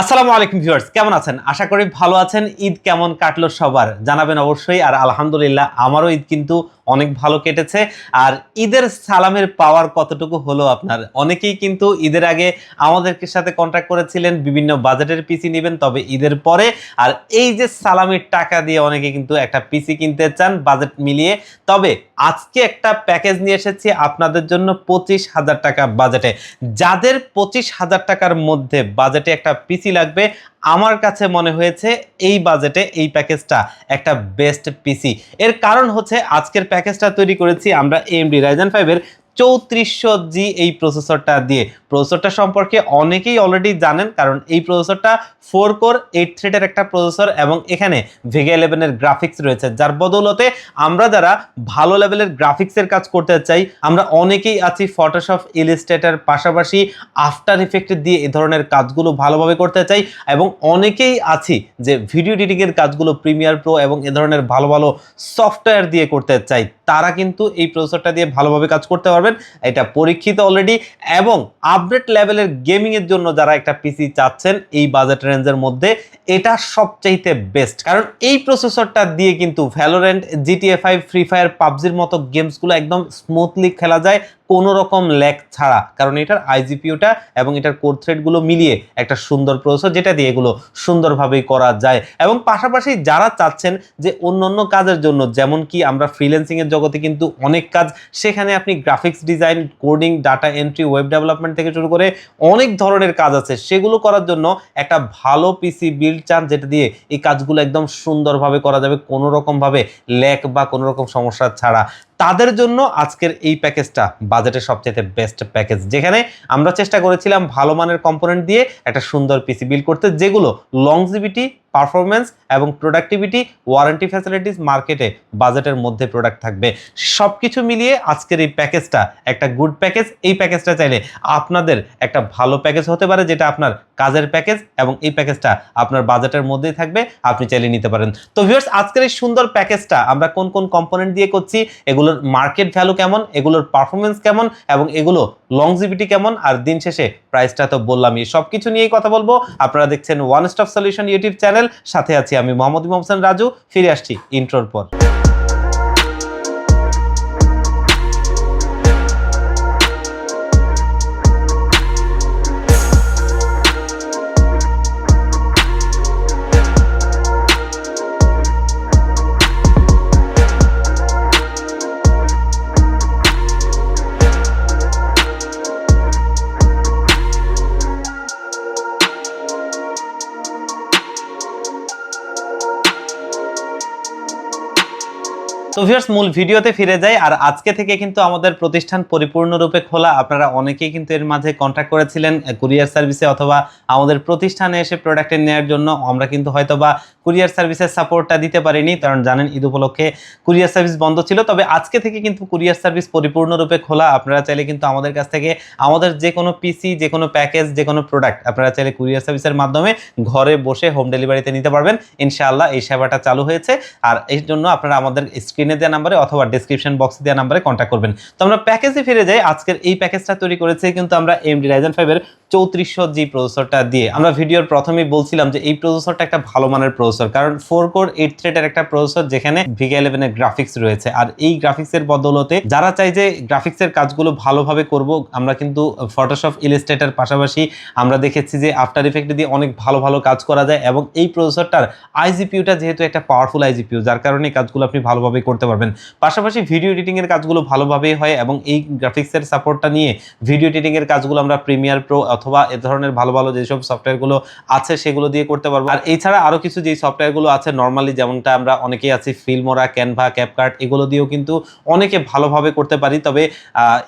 আসসালামু আলাইকুম ভিউয়ার্স, কেমন আছেন? আশা করি ভালো আছেন। ঈদ কেমন কাটলো সবার? জানাবেন অবশ্যই। আর আলহামদুলিল্লাহ, আমারও ঈদ কিন্তু অনেক ভালো কেটেছে। আর ঈদের সালামের পাওয়ার কতটুকু হলো আপনার? অনেকেই কিন্তু ঈদের আগে আমাদের সাথে কন্ট্যাক্ট করেছিলেন, বিভিন্ন বাজেটের পিসি নেবেন, তবে ঈদের পরে। আর এই যে সালামের টাকা দিয়ে অনেকে কিন্তু একটা পিসি কিনতে চান, বাজেট মিলিয়ে। তবে আজকে একটা প্যাকেজ নিয়ে এসেছি আপনাদের জন্য পঁচিশ হাজার টাকা বাজেটে। যাদের পঁচিশ হাজার টাকার মধ্যে বাজেটে একটা পিসি লাগবে, আমার কাছে মনে হয়েছে এই বাজেটে এই প্যাকেজটা একটা বেস্ট পিসি এর কারণ হচ্ছে আজকের প্যাকেজটা তৈরি করেছি আমরা এমডি রাইজেন ফাইভের চৌত্রিশশো জি এই প্রসেসরটা দিয়ে। প্রসেসরটা সম্পর্কে অনেকেই অলরেডি জানেন, কারণ এই প্রসেসরটা ফোর কোর এইট থ্রেডের একটা প্রসেসর এবং এখানে ভেগা ইলেভেনের গ্রাফিক্স রয়েছে। যার বদৌলতে আমরা যারা ভালো লেভেলের গ্রাফিক্সের কাজ করতে চাই, আমরা অনেকেই আছি ফটোশপ ইলিস্ট্রেটার পাশাপাশি আফটার ইফেক্ট দিয়ে এ ধরনের কাজগুলো ভালোভাবে করতে চাই এবং অনেকেই আছি যে ভিডিও এডিটিংয়ের কাজগুলো প্রিমিয়ার প্রো এবং এ ধরনের ভালো ভালো সফটওয়্যার দিয়ে করতে চাই, তারা কিন্তু এই প্রসেসরটা দিয়ে ভালোভাবে কাজ করতে পারবেন। এটা পরীক্ষিত অলরেডি এবং আপডেট লেভেলের গেমিংয়ের জন্য যারা একটা পিসি চাচ্ছেন, এই বাজেট রেঞ্জের মধ্যে, এটা সবচাইতে বেস্ট কারণ এই প্রসেসরটা দিয়ে কিন্তু Valorant GTA five Free Fire পাবজির মতো গেমসগুলো একদম স্মুথলি খেলা যায়, কোনো রকম ল্যাক ছাড়া। কারণ এটার আইজিপিওটা এবং এটার কোর থ্রেডগুলো মিলিয়ে একটা সুন্দর প্রসেসর যেটা দিয়ে এগুলো সুন্দরভাবেই করা যায়। এবং পাশাপাশি যারা চাচ্ছেন যে অন্য অন্য কাজের জন্য, যেমন কি আমরা ফ্রিল্যান্সিংয়ের জগতে কিন্তু অনেক কাজ, সেখানে আপনি graphics design coding data entry web development থেকে শুরু করে অনেক ধরনের কাজ আছে। সেগুলো করার জন্য একটা ভালো পিসি বিল্ড চান যেটা দিয়ে এই কাজগুলো একদম সুন্দরভাবে করা যাবে। কোনোরকমভাবে ল্যাক বা কোনোরকম সমস্যা ছাড়া। তাদের জন্য আজকের এই প্যাকেজটা বাজেটের সবচেয়ে বেস্ট প্যাকেজ যেখানে আমরা চেষ্টা করেছিলাম ভালো মানের কম্পোনেন্ট দিয়ে একটা সুন্দর পিসি বিল করতে, যেগুলো লংজিভিটি পারফরমেন্স এবং প্রোডাক্টিভিটি ওয়ারেন্টি ফ্যাসিলিটিস মার্কেটে বাজেটের মধ্যে প্রোডাক্ট থাকবে। সব কিছু মিলিয়ে আজকের এই প্যাকেজটা একটা গুড প্যাকেজ এই প্যাকেজটা চাইলে আপনাদের একটা ভালো প্যাকেজ হতে পারে, যেটা আপনার কাজের প্যাকেজ এবং এই প্যাকেজটা আপনার বাজেটের মধ্যেই থাকবে, আপনি চাইলে নিতে পারেন। তো ভিউয়ার্স আজকের এই সুন্দর প্যাকেজটা আমরা কোন কোন কম্পোনেন্ট দিয়ে করছি এগুলোর মার্কেট ভ্যালু কেমন, এগুলোর পারফরমেন্স কেমন এবং এগুলো লংজিভিটি কেমন আর দিন শেষে প্রাইসটা তো বললামই সব কিছু নিয়েই কথা বলব। আপনারা দেখছেন one stop solution YouTube channel সাথে আছি আমি মোহাম্মদ ইমাম হোসেন রাজু। ফিরে আসছি ইন্ট্রোর পর। ভিউয়ার্স মূল ভিডিওতে ফিরে যাই। আর আজকে থেকে কিন্তু আমাদের প্রতিষ্ঠান পরিপূর্ণরূপে খোলা। আপনারা অনেকেই কিন্তু এর মাঝে কন্ট্যাক্ট করেছিলেন কুরিয়ার সার্ভিসে অথবা আমাদের প্রতিষ্ঠানে এসে প্রোডাক্টের নেওয়ার জন্য। আমরা কিন্তু হয়তো বা কুরিয়ার সার্ভিসের সাপোর্টটা দিতে পারিনি, কারণ জানেন ঈদ উপলক্ষে কুরিয়ার সার্ভিস বন্ধ ছিল। তবে আজকে থেকে কিন্তু কুরিয়ার সার্ভিস পরিপূর্ণরূপে খোলা। আপনারা চাইলে কিন্তু আমাদের কাছ থেকে আমাদের যে কোনো পিসি যে কোনো প্যাকেজ যে কোনো প্রোডাক্ট আপনারা চাইলে কুরিয়ার সার্ভিসের মাধ্যমে ঘরে বসে হোম ডেলিভারিতে নিতে পারবেন। ইনশাআল্লাহ এই সেবাটা চালু হয়েছে। আর এই জন্য আপনারা আমাদের স্ক্রিনে দেওয়া নাম্বারে অথবা ডিসক্রিপশন বক্সে দেওয়া নাম্বারে কন্ট্যাক্ট করবেন। তো আমরা প্যাকেজে ফিরে যাই। আজকের এই প্যাকেজটা তৈরি করেছে কিন্তু আমরা এমডি রাইজেন ফাইভের চৌত্রিশশো জি প্রসেসরটা দিয়ে। আমরা ভিডিওর প্রথমেই বলছিলাম যে এই প্রসেসরটা একটা ভালো মানের প্রসেসর কারণ ফোর কোর এইট থ্রেডের একটা প্রসেসর যেখানে ভিগা ইলেভেনের গ্রাফিক্স রয়েছে। আর এই গ্রাফিক্সের বদলতে যারা চাই যে গ্রাফিক্সের কাজগুলো ভালোভাবে করব, আমরা কিন্তু ফটোশপ ইলিস্ট্রেটার পাশাপাশি আমরা দেখেছি যে আফটার ইফেক্ট দিয়ে অনেক ভালো ভালো কাজ করা যায় এবং এই প্রসেসরটার আইজিপিউটা যেহেতু একটা পাওয়ারফুল আইজিপিউ যার কারণে কাজগুলো আপনি ভালোভাবে করতে পারবেন। পাশাপাশি ভিডিও এডিটিং এর কাজগুলো ভালোভাবেই হয় এবং এই গ্রাফিক্সের সাপোর্টটা নিয়ে ভিডিও এডিটিং এর কাজগুলো আমরা প্রিমিয়ার প্রো অথবা এ ধরনের ভালো ভালো যেসব সফটওয়্যারগুলো আছে সেগুলো দিয়ে করতে পারব। আর এছাড়া আরও কিছু যেই সফটওয়্যারগুলো আছে নর্মালি যেমনটা আমরা অনেকেই আছি ফিল্মোরা ক্যানভা ক্যাপকার্ট এগুলো দিয়েও কিন্তু অনেকে ভালোভাবে করতে পারি। তবে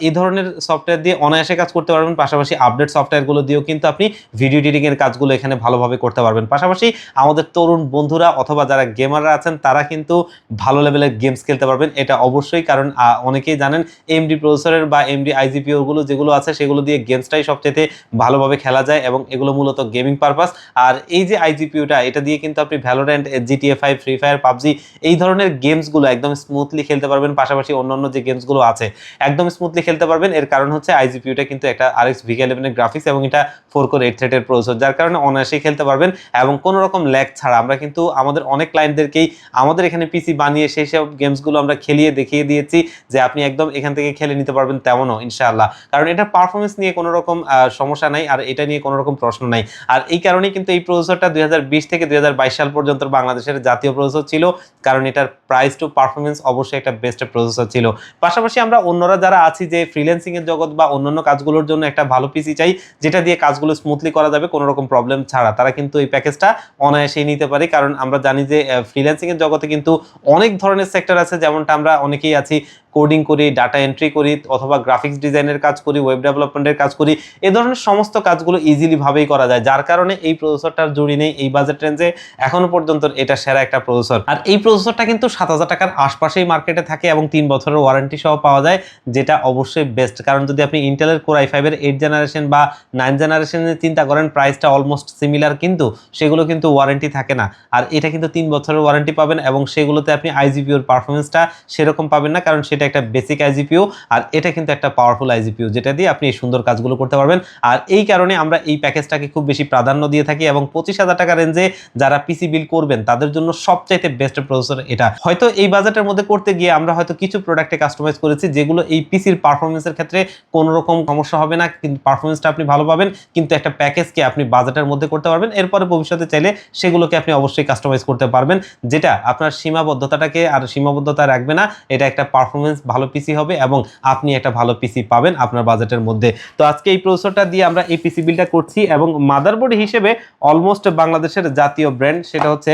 এই ধরনের সফটওয়্যার দিয়ে অনায়াসে কাজ করতে পারবেন। পাশাপাশি আপডেট সফটওয়্যারগুলো দিয়েও কিন্তু আপনি ভিডিও এডিটিং এর কাজগুলো এখানে ভালোভাবে করতে পারবেন। পাশাপাশি আমাদের তরুণ বন্ধুরা অথবা যারা গেমাররা আছেন, তারা কিন্তু ভালো লেভেলের গেমস খেলতে পারবেন, এটা অবশ্যই। কারণ অনেকেই জানেন এমডি প্রসেসরের বা এমডি আইজিপিও গুলো যেগুলো আছে, সেগুলো দিয়ে গেমসটাই সবচেয়ে ভালোভাবে খেলা যায় এবং এগুলো মূলত গেমিং পারপাস আর এই যে আইজিপিউটা এটা দিয়ে কিন্তু আপনি Valorant GTA five Free Fire PUBG, এই ধরনের গেমসগুলো একদম স্মুথলি খেলতে পারবেন, পাশাপাশি অন্যান্য যে গেমসগুলো আছে, একদম স্মুথলি খেলতে পারবেন। এর কারণ হচ্ছে আইজিপিউটা কিন্তু একটা আরএক্স ভিকে ইলেভেনের গ্রাফিক্স এবং এটা ফোর কোর এইট থ্রেটের প্রসেসর যার কারণে অনায়াসেই খেলতে পারবেন এবং কোনো রকম ল্যাগ ছাড়া আমরা কিন্তু আমাদের অনেক ক্লায়েন্টদেরকেই আমাদের এখানে পিসি বানিয়ে সেই সব গেমসগুলো আমরা খেলিয়ে দেখিয়ে দিয়েছি যে আপনি একদম এখান থেকে খেলে নিতে পারবেন তেমনও, ইনশাআল্লাহ। কারণ এটা পারফরমেন্স নিয়ে কোনো রকম সমস্যা নাই আর এটা নিয়ে কোনো রকম প্রশ্ন নাই। আর এই কারণেই কিন্তু এই প্রসেসরটা দুই হাজার বিশ থেকে দুই সাল পর্যন্ত বাংলাদেশের জাতীয় প্রসেসর ছিল। কারণ এটার প্রাইস টু পারফরমেন্স অবশ্যই একটা বেস্ট প্রসেসর ছিল। পাশাপাশি আমরা অন্যরা যারা আছি যে ফ্রিল্যান্সিং এর জগৎ বা অন্যান্য কাজগুলোর জন্য একটা ভালো পিসি চাই, যেটা দিয়ে কাজগুলো স্মুথলি করা যাবে কোনো রকম প্রবলেম ছাড়া। তারা কিন্তু এই প্যাকেজটা অনায়াসেই নিতে পারে। কারণ আমরা জানি যে ফ্রিল্যান্সিং এর জগতে কিন্তু অনেক ধরনের সেক্টর আছে যেমনটা আমরা অনেকেই আছি কোডিং করি ডাটা এন্ট্রি করি, অথবা গ্রাফিক্স ডিজাইনের কাজ করি ওয়েব ডেভেলপমেন্টের কাজ করি, এ ধরনের সমস্ত কাজগুলো ইজিলি ভাবেই করা যায়, যার কারণে এই প্রসেসরটার জুড়ি নেই, এই বাজেট রেঞ্জে এখনও পর্যন্ত এটা সেরা একটা প্রসেসর আর এই প্রসেসরটা কিন্তু সাত হাজার টাকার আশপাশেই মার্কেটে থাকে এবং তিন বছরের ওয়ারেন্টি সহ পাওয়া যায়, যেটা অবশ্যই বেস্ট কারণ যদি আপনি ইন্টেলের কোর আই ফাইভের এইট জেনারেশন বা নাইন জেনারেশনের চিন্তা করেন প্রাইসটা অলমোস্ট সিমিলার কিন্তু সেগুলো কিন্তু ওয়ারেন্টি থাকে না। আর এটা কিন্তু তিন বছরের ওয়ারেন্টি পাবেন এবং সেগুলোতে আপনি আইজিপিওর পারফরমেন্সটা সেরকম পাবেন না, কারণ সেটা একটা বেসিক আইজিপিও আর এটা কিন্তু একটা পাওয়ারফুল আইজিপিও যেটা দিয়ে আপনি এই সুন্দর কাজগুলো করতে পারবেন। আর এই কারণে আমরা এই প্যাকেজটাকে খুব বেশি প্রাধান্য দিয়ে থাকি এবং পঁচিশ হাজার টাকা রেঞ্জে যারা পিসি বিল করবেন, তাদের জন্য সবচাইতে বেস্ট প্রসেসর এটা। হয়তো এই বাজেটের মধ্যে করতে গিয়ে আমরা হয়তো কিছু প্রোডাক্টে কাস্টমাইজ করেছি, যেগুলো এই পিসির পারফরমেন্সের ক্ষেত্রে কোনো রকম সমস্যা হবে না, কিন্তু পারফরমেন্সটা আপনি ভালো পাবেন, কিন্তু একটা প্যাকেজকে আপনি বাজেটের মধ্যে করতে পারবেন। এরপরে ভবিষ্যতে চাইলে সেগুলোকে আপনি অবশ্যই কাস্টমাইজ করতে পারবেন, যেটা আপনার সীমাবদ্ধতাটাকে আর সীমাবদ্ধতা রাখবে না, এটা একটা পারফরমেন্স ভালো পিসি হবে এবং আপনি একটা ভালো পিসি পাবেন আপনার বাজেটের মধ্যে। তো আজকে এই প্রসেসরটা দিয়ে আমরা এই পিসি বিলটা করছি এবং মাদারবোর্ড হিসেবে অলমোস্ট বাংলাদেশের জাতীয় ব্র্যান্ড সেটা হচ্ছে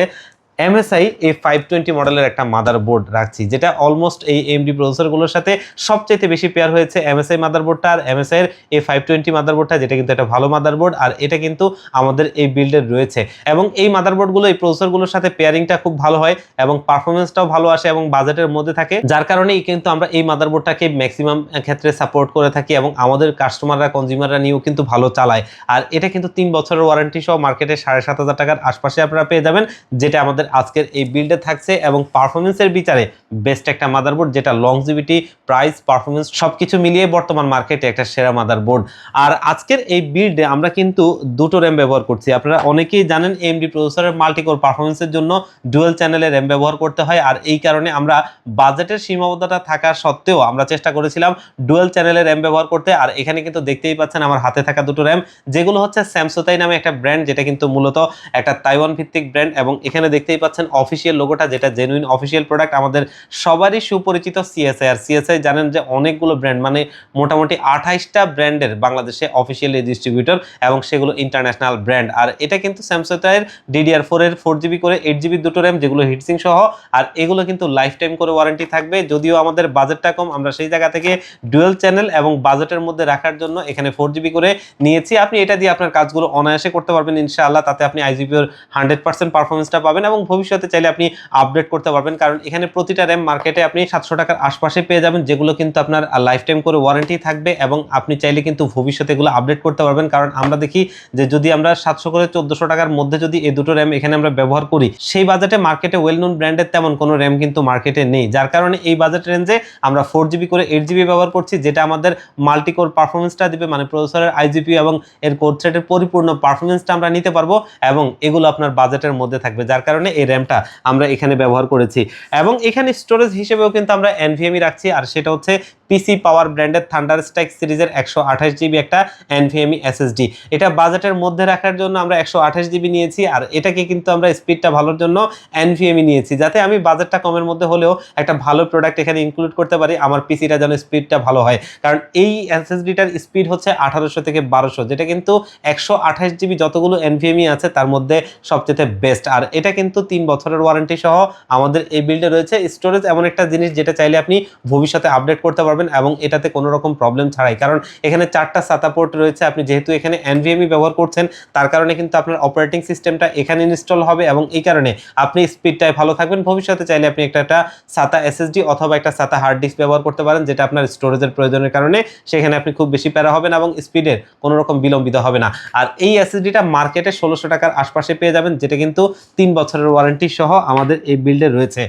এমএসআই এই ফাইভ টোয়েন্টি মডেলের একটা মাদারবোর্ড রাখছি, যেটা অলমোস্ট এই এমডি প্রসেসরগুলোর সাথে সবচাইতে বেশি পেয়ার হয়েছে এমএসআই মাদারবোর্ডটা আর এমএসআই এর এই ফাইভ টোয়েন্টি মাদারবোর্ডটা যেটা কিন্তু একটা ভালো মাদারবোর্ড আর এটা কিন্তু আমাদের এই বিল্ডের রয়েছে। এবং এই মাদারবোর্ডগুলো এই প্রসেসরগুলোর সাথে পেয়ারিংটা খুব ভালো হয় এবং পারফরমেন্সটাও ভালো আসে এবং বাজেটের মধ্যে থাকে, যার কারণেই কিন্তু আমরা এই মাদারবোর্ডটাকে ম্যাক্সিমাম ক্ষেত্রে সাপোর্ট করে থাকি এবং আমাদের কাস্টমাররা কনজিউমাররা নিয়েও কিন্তু ভালো চালায়। আর এটা কিন্তু তিন বছরের ওয়ারেন্টি সহ মার্কেটে সাড়ে সাত হাজার টাকার আশপাশে আপনারা পেয়ে যাবেন, যেটা আমাদের আজকের এই বিল্ডে থাকছে এবং পারফরমেন্সের বিচারে বেস্ট একটা মাদারবোর্ড যেটা লংজিভিটি প্রাইস পারফরমেন্স সব কিছু মিলিয়ে বর্তমান মার্কেটে একটা সেরা মাদারবোর্ড আর আজকের এই বিল্ডে আমরা কিন্তু দুটো র্যাম ব্যবহার করছি। আপনারা অনেকেই জানেন এমডি প্রসেসরের মাল্টিকোর পারফরমেন্সের জন্য ডুয়েল চ্যানেলে র্যাম ব্যবহার করতে হয়। আর এই কারণে আমরা বাজেটের সীমাবদ্ধতা থাকা সত্ত্বেও আমরা চেষ্টা করেছিলাম ডুয়েল চ্যানেলে র্যাম ব্যবহার করতে। আর এখানে কিন্তু দেখতেই পাচ্ছেন আমার হাতে থাকা দুটো র্যাম যেগুলো হচ্ছে স্যামসোতাই নামে একটা ব্র্যান্ড যেটা কিন্তু মূলত একটা তাইওয়ান ভিত্তিক ব্র্যান্ড এবং এখানে দেখতেই পাচ্ছেন অফিসিয়াল লোগোটা যেটা জেনুইন অফিসিয়াল প্রোডাক্ট আমাদের সবারই সুপরিচিত সিএসআই আর সিএসআই জানেন যে অনেকগুলো ব্র্যান্ড মানে মোটামুটি আঠাইশটা ব্র্যান্ডের বাংলাদেশে অফিসিয়ালি ডিস্ট্রিবিউটর এবং সেগুলো ইন্টারন্যাশনাল ব্র্যান্ড আর এটা কিন্তু স্যামসাংয়ের ডিডিআর ফোর এর ফোর জিবি করে এইট জিবি দুটো র্যাম যেগুলো হিটসিং সহ, আর এগুলো কিন্তু লাইফ টাইম করে ওয়ারেন্টি থাকবে। যদিও আমাদের বাজেটটা কম, আমরা সেই জায়গা থেকে ডুয়েল চ্যানেল এবং বাজেটের মধ্যে রাখার জন্য এখানে ফোর জিবি করে নিয়েছি। আপনি এটা দিয়ে আপনার কাজগুলো অনায়াসে করতে পারবেন ইনশাআল্লাহ, তাতে আপনি আইজিপিওর হান্ড্রেড পার্সেন্ট পারফরমেন্সটা পাবেন এবং ভবিষ্যতে চাইলে আপনি আপডেট করতে পারবেন। কারণ এখানে প্রতিটা র্যাম মার্কেটে আপনি সাতশো টাকার আশপাশে পেয়ে যাবেন, যেগুলো কিন্তু আপনার লাইফ টাইম করে ওয়ারেন্টি থাকবে এবং আপনি চাইলে কিন্তু ভবিষ্যতে এগুলো আপডেট করতে পারবেন। কারণ আমরা দেখি যে যদি আমরা সাতশো করে চোদ্দশো টাকার মধ্যে যদি এই দুটো র্যাম এখানে আমরা ব্যবহার করি, সেই বাজেটে মার্কেটে ওয়েল নোন ব্র্যান্ডের তেমন কোনো র্যাম কিন্তু মার্কেটে নেই। যার কারণে এই বাজেট রেঞ্জে আমরা ফোর জিবি করে এইট জিবি ব্যবহার করছি, যেটা আমাদের মাল্টিকোর পারফরমেন্সটা দিবে মানে প্রসেসরের আইজিপি এবং এর কোড সেটের পরিপূর্ণ পারফরমেন্সটা আমরা নিতে পারব এবং এগুলো আপনার বাজেটের মধ্যে থাকবে। যার কারণে এই র্যামটা আমরা এখানে ব্যবহার করেছি। এবং এখানে স্টোরেজ হিসেবেও কিন্তু আমরা এনভিএমই রাখছি। আর সেটা হচ্ছে পিসি পাওয়ার ব্র্যান্ডের থান্ডার স্ট্রাইক সিরিজের একশো আঠাশ জিবি একটা এনভিএমই এসএসডি এটা বাজেটের মধ্যে রাখার জন্য আমরা একশো আঠাশ জিবি নিয়েছি। আর এটাকে কিন্তু আমরা স্পিডটা ভালোর জন্য এনভিএমই নিয়েছি। যাতে আমি বাজেটটা কমের মধ্যে হলেও একটা ভালো প্রোডাক্ট এখানে ইনক্লুড করতে পারি, আমার পিসিটা যেন স্পিডটা ভালো হয়। কারণ এই এসএসডিটার স্পিড হচ্ছে আঠারোশো থেকে বারোশো, যেটা কিন্তু একশো আঠাশ জিবি যতগুলো এনভিএমই আছে, তার মধ্যে সবচেয়ে বেস্ট আর এটা কিন্তু তিন বছরের ওয়ারেন্টি সহ আমাদের এই বিল্ডে রয়েছে। স্টোরেজ এমন একটা জিনিস যেটা চাইলে আপনি ভবিষ্যতে আপডেট করতে পারবেন এবং এটাতে কোনো রকম প্রবলেম ছাড়াই। কারণ এখানে চারটা সাতা পোর্ট রয়েছে। আপনি যেহেতু এখানে এনভিএমই ব্যবহার করছেন, তার কারণে কিন্তু আপনার অপারেটিং সিস্টেমটা এখানে ইনস্টল হবে এবং এই কারণে আপনি স্পিডটাই ভালো থাকবেন। ভবিষ্যতে চাইলে আপনি একটা একটা সাতা এসএসডি অথবা একটা সাতা হার্ড ডিস্ক ব্যবহার করতে পারেন, যেটা আপনার স্টোরেজের প্রয়োজনের কারণে। সেখানে আপনি খুব বেশি প্যারা হবেন এবং স্পিডের কোনো রকম বিলম্বিত হবে না। আর এই এসএসডিটা মার্কেটে ষোলোশো টাকার আশপাশে পেয়ে যাবেন, যেটা কিন্তু তিন বছরের ওয়ারেন্টি সহ আমাদের এই বিল্ডে রয়েছে।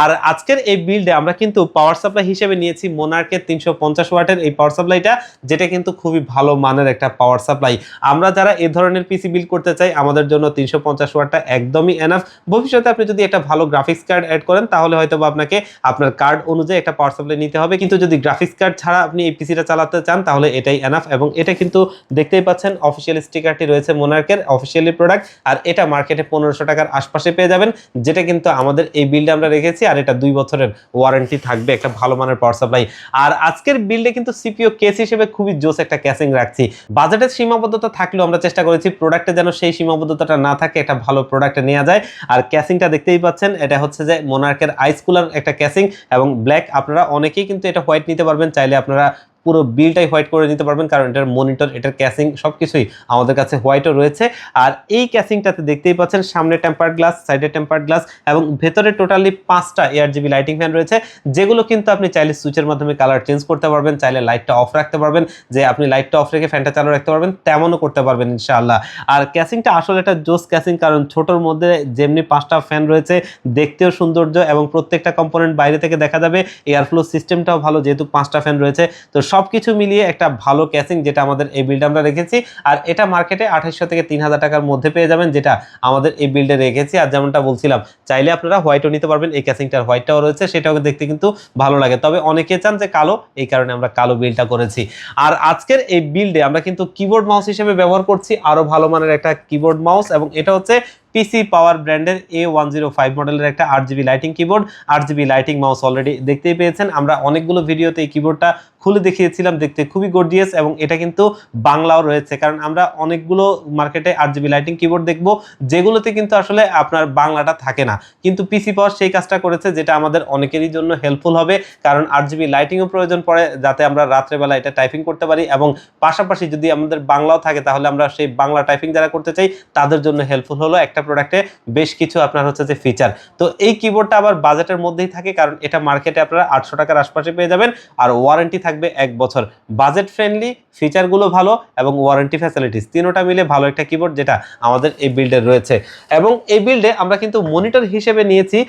আর আজকের এই বিল্ডে আমরা কিন্তু পাওয়ার সাপ্লাই হিসেবে নিয়েছি মোনার্কের তিনশো পঞ্চাশ ওয়াটের এই পাওয়ার সাপ্লাইটা যেটা কিন্তু খুবই ভালো মানের একটা পাওয়ার সাপ্লাই আমরা যারা এ ধরনের পিসি বিল্ড করতে চাই, আমাদের জন্য তিনশো পঞ্চাশ ওয়াটটা একদমই এনাফ ভবিষ্যতে আপনি যদি একটা ভালো গ্রাফিক্স কার্ড অ্যাড করেন, তাহলে হয়তো আপনাকে আপনার কার্ড অনুযায়ী একটা পাওয়ার সাপ্লাই নিতে হবে। কিন্তু যদি গ্রাফিক্স কার্ড ছাড়া আপনি এই পিসিটা চালাতে চান, তাহলে এটাই এনাফ এবং এটা কিন্তু দেখতেই পাচ্ছেন অফিসিয়াল স্টিকারটি রয়েছে মোনার্কের অফিসিয়ালি প্রোডাক্ট আর এটা মার্কেটে পনেরোশো টাকার আশপাশে পেয়ে যাবেন, যেটা কিন্তু আমাদের এই বিল্ডে আমরা রেখেছি আর এটা দুই বছরের ওয়ারেন্টি থাকবে, একটা ভালো মানের পাওয়ার সাপ্লাই আর আজকের বিল্ডে কিন্তু সিপিও কেস হিসেবে খুবই জোস একটা ক্যাসিং রাখছি। বাজেটের সীমাবদ্ধতা থাকলেও আমরা চেষ্টা করেছি প্রোডাক্টে যেন সেই সীমাবদ্ধতাটা না থাকে, একটা ভালো প্রোডাক্টে নেওয়া যায়। আর ক্যাসিংটা দেখতেই পাচ্ছেন, এটা হচ্ছে যে মোনার্কের আইস কুলার একটা ক্যাসিং এবং ব্ল্যাক আপনারা অনেকেই কিন্তু এটা হোয়াইট নিতে পারবেন, চাইলে আপনারা পুরো বিলটাই হোয়াইট করে নিতে পারবেন, কারণ এটার মনিটর, এটার ক্যাসিং সব কিছুই আমাদের কাছে হোয়াইটও রয়েছে। আর এই ক্যাসিংটাতে দেখতেই পাচ্ছেন, সামনে টেম্পার্ড গ্লাস, সাইডে টেম্পার্ড গ্লাস এবং ভেতরে টোটালি পাঁচটা এয়ার জিবি লাইটিং ফ্যান রয়েছে, যেগুলো কিন্তু আপনি চাইলে সুইচের মাধ্যমে কালার চেঞ্জ করতে পারবেন, চাইলে লাইটটা অফ রাখতে পারবেন, যে আপনি লাইটটা অফ রেখে ফ্যানটা চালু রাখতে পারবেন, তেমনও করতে পারবেন ইনশাআল্লাহ। আর ক্যাসিংটা আসলে একটা জোস ক্যাসিং, কারণ ছোটোর মধ্যে যেমনি পাঁচটা ফ্যান রয়েছে, দেখতেও সৌন্দর্য এবং প্রত্যেকটা কম্পোনেন্ট বাইরে থেকে দেখা যাবে, এয়ারফ্লো সিস্টেমটাও ভালো, যেহেতু পাঁচটা ফ্যান রয়েছে, তো সব কিছু মিলিয়ে একটা ভালো ক্যাসিং যেটা আমাদের এই বিল্ডে আমরা রেখেছি। আর এটা মার্কেটে আঠাশশো থেকে তিন হাজার টাকার মধ্যে পেয়ে যাবেন, যেটা আমাদের এই বিল্ডে রেখেছি। আর যেমনটা বলছিলাম, চাইলে আপনারা হোয়াইটও নিতে পারবেন, এই ক্যাসিংটার হোয়াইটটাও রয়েছে, সেটাও দেখতে কিন্তু ভালো লাগে। তবে অনেকে চান যে কালো, এই কারণে আমরা কালো বিলটা করেছি। আর আজকের এই বিল্ডে আমরা কিন্তু কিবোর্ড মাউস হিসেবে ব্যবহার করছি আরও ভালো মানের একটা কিবোর্ড মাউস এবং এটা হচ্ছে পিসি পাওয়ার ব্র্যান্ডের এ ওয়ান জিরো ফাইভ মডেলের একটা আট জিবি লাইটিং কিবোর্ড আট জিবি লাইটিং মাউস অলরেডি দেখতেই পেয়েছেন। আমরা অনেকগুলো ভিডিওতে এই কিবোর্ডটা খুলে দেখিয়েছিলাম, দেখতে খুবই গর্জিয়াস এবং এটা কিন্তু বাংলাও রয়েছে। কারণ আমরা অনেকগুলো মার্কেটে আট জিবি লাইটিং কিবোর্ড দেখব, যেগুলোতে কিন্তু আসলে আপনার বাংলাটা থাকে না। কিন্তু পিসি পাওয়ার সেই কাজটা করেছে, যেটা আমাদের অনেকেরই জন্য হেল্পফুল হবে। কারণ আট জিবি লাইটিংও প্রয়োজন পড়ে, যাতে আমরা রাত্রেবেলা এটা টাইপিং করতে পারি এবং পাশাপাশি যদি আমাদের বাংলাও থাকে, তাহলে আমরা সেই বাংলা টাইপিং যারা করতে চাই, তাদের জন্য হেল্পফুল হলো। একটা প্রোডাক্টে বেশ কিছু আপনার হচ্ছে যে ফিচার তো এই কিবোর্ডটা আবার বাজেটের মধ্যেই থাকে, কারণ এটা মার্কেটে আপনারা আটশো টাকার আশপাশে পেয়ে যাবেন আর ওয়ারেন্টি থাকবে এক বছর। বাজেট ফ্রেন্ডলি ফিচারগুলো ভালো এবং ওয়ারেন্টি ফ্যাসিলিটিস তিনোটা মিলে ভালো একটা কিবোর্ড যেটা আমাদের এই বিল্ডে রয়েছে। এবং এই বিল্ডে আমরা কিন্তু মনিটর হিসেবে নিয়েছি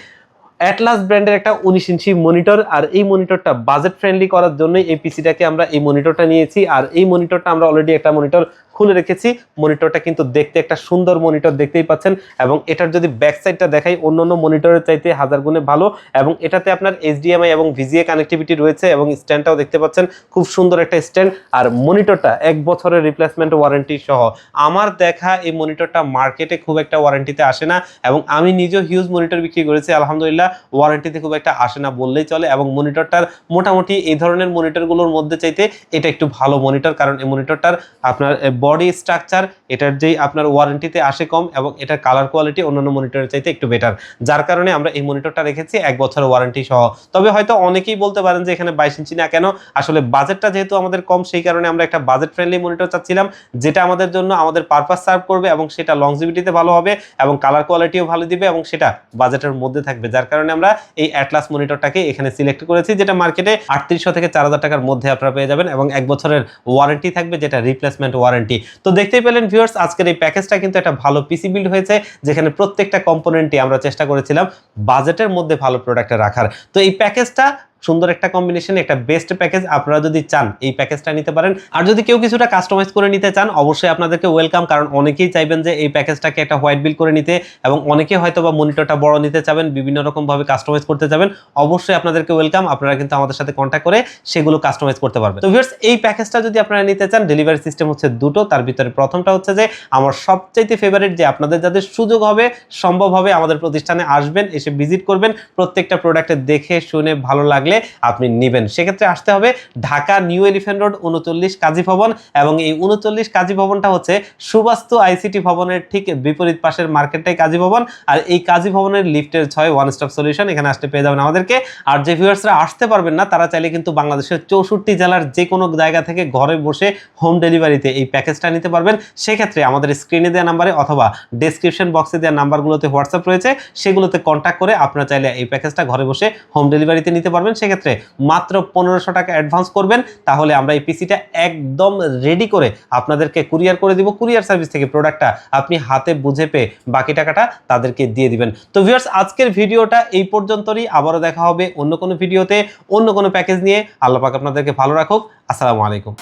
অ্যাটলাস ব্র্যান্ডের একটা উনিশ ইঞ্চি মনিটর আর এই মনিটরটা বাজেট ফ্রেন্ডলি করার জন্যই এই পিসিটাকে আমরা এই মনিটরটা নিয়েছি। আর এই মনিটরটা আমরা অলরেডি একটা মনিটর খুলে রেখেছি। মনিটরটা কিন্তু দেখতে একটা সুন্দর মনিটর দেখতেই পাচ্ছেন এবং এটার যদি ব্যাক সাইডটা দেখাই অন্য অন্য মনিটরের চাইতে হাজার গুণে ভালো এবং এটাতে আপনার এইচডিএমআই এবং ভিজিএ কানেক্টিভিটি রয়েছে এবং স্ট্যান্ডটাও দেখতে পাচ্ছেন, খুব সুন্দর একটা স্ট্যান্ড আর মনিটরটা এক বছরের রিপ্লেসমেন্ট ওয়ারেন্টি সহ। আমার দেখা এই মনিটরটা মার্কেটে খুব একটা ওয়ারেন্টিতে আসে না এবং আমি নিজেও হিউজ মনিটর বিক্রি করেছি, আলহামদুলিল্লাহ ওয়ারেন্টিতে খুব একটা আসে না বললেই চলে এবং মনিটরটার মোটামুটি এই ধরনের মনিটরগুলোর মধ্যে চাইতে এটা একটু ভালো মনিটর কারণ এই মনিটরটার আপনার বডি স্ট্রাকচার এটার যেই আপনার ওয়ারেন্টিতে আসে কম এবং এটার কালার কোয়ালিটি অন্যান্য মনিটরের চাইতে একটু বেটার যার কারণে আমরা এই মনিটরটা রেখেছি এক বছরের ওয়ারেন্টি সহ। তবে হয়তো অনেকেই বলতে পারেন যে এখানে বাইশ ইঞ্চি না কেন? আসলে বাজেটটা যেহেতু আমাদের কম, সেই কারণে আমরা একটা বাজেট ফ্রেন্ডলি মনিটর চাচ্ছিলাম, যেটা আমাদের জন্য আমাদের পারপাস সার্ভ করবে এবং সেটা লংজিভিটিতে ভালো হবে এবং কালার কোয়ালিটিও ভালো দিবে এবং সেটা বাজেটের মধ্যে থাকবে। যার কারণে আমরা এই অ্যাটলাস মনিটরটাকে এখানে সিলেক্ট করেছি, যেটা মার্কেটে আটত্রিশশো থেকে চার হাজার টাকার মধ্যে আপনারা পেয়ে যাবেন এবং এক বছরের ওয়ারেন্টি থাকবে, যেটা রিপ্লেসমেন্ট ওয়ারেন্টি তো দেখতেই পেলেন ভিউয়ার্স আজকের এই প্যাকেজটা কিন্তু একটা ভালো পিসি বিল্ড হয়েছে, যেখানে প্রত্যেকটা কম্পোনেন্টটি আমরা চেষ্টা করেছিলাম বাজেটের মধ্যে ভালো প্রোডাক্টে রাখার। তো এই প্যাকেজটা সুন্দর একটা কম্বিনেশন একটা বেস্ট প্যাকেজ আপনারা যদি চান এই প্যাকেজটা নিতে পারেন। আর যদি কেউ কিছুটা কাস্টমাইজ করে নিতে চান, অবশ্যই আপনাদেরকে ওয়েলকাম কারণ অনেকেই চাইবেন যে এই প্যাকেজটাকে একটা হোয়াইট বিল করে নিতে এবং অনেকে হয়তো বা মনিটরটা বড় নিতে চাবেন, বিভিন্ন রকম ভাবে কাস্টমাইজ করতে চাবেন। অবশ্যই আপনাদেরকে ওয়েলকাম আপনারা কিন্তু আমাদের সাথে কন্ট্যাক্ট করে সেগুলো কাস্টমাইজ করতে পারবেন। তো ভিউয়ার্স এই প্যাকেজটা যদি আপনারা নিতে চান ডেলিভারি সিস্টেম হচ্ছে দুটো। তার ভিতরে প্রথমটা হচ্ছে যে, আমার সবচাইতে ফেভারিট যে আপনাদের যাদের সুযোগ হবে, সম্ভব হবে আমাদের প্রতিষ্ঠানে আসবেন, এসে ভিজিট করবেন। প্রত্যেকটা প্রোডাক্টে দেখে, শুনে, ভালো লাগলে থাকলে আপনি নেবেন। সেক্ষেত্রে আসতে হবে ঢাকা নিউ এলিফ্যান্ট রোড উনচল্লিশ কাজী ভবন এবং এই উনচল্লিশ কাজী ভবনটা হচ্ছে সুবাস্তু আইসিটি ভবনের ঠিক বিপরীত পাশের মার্কেটটাই কাজী ভবন। আর এই কাজী ভবনের লিফটের ছয় ওয়ান স্টপ সলিউশন এখানে আসতে পেয়ে যাবেন আমাদেরকে। আর যে ভিউয়ার্সরা আসতে পারবেন না, তারা চাইলে কিন্তু বাংলাদেশের চৌষট্টি জেলার যে কোনো জায়গা থেকে ঘরে বসে হোম ডেলিভারিতে এই প্যাকেজটা নিতে পারবেন। সেক্ষেত্রে আমাদের স্ক্রিনে দেওয়া নাম্বারে অথবা ডেসক্রিপশন বক্সে দেওয়া নাম্বারগুলোতে হোয়াটসঅ্যাপ রয়েছে। সেগুলোতে কন্ট্যাক্ট করে আপনারা চাইলে এই প্যাকেজটা ঘরে বসে হোম ডেলিভারিতে নিতে পারবেন। সেক্ষেত্রে মাত্র পনেরোশো টাকা অ্যাডভান্স করবেন। তাহলে আমরা এই পিসিটা একদম রেডি করে আপনাদেরকে কুরিয়ার করে দিব। কুরিয়ার সার্ভিস থেকে প্রোডাক্টটা আপনি হাতে বুঝে পেয়ে বাকি টাকাটা তাদেরকে দিয়ে দিবেন। তো ভিউয়ার্স আজকের ভিডিওটা এই পর্যন্তই আবারও দেখা হবে অন্য কোনো ভিডিওতে অন্য কোনো প্যাকেজ নিয়ে। আল্লাহ পাক আপনাদেরকে ভালো রাখুক। আসসালামু আলাইকুম।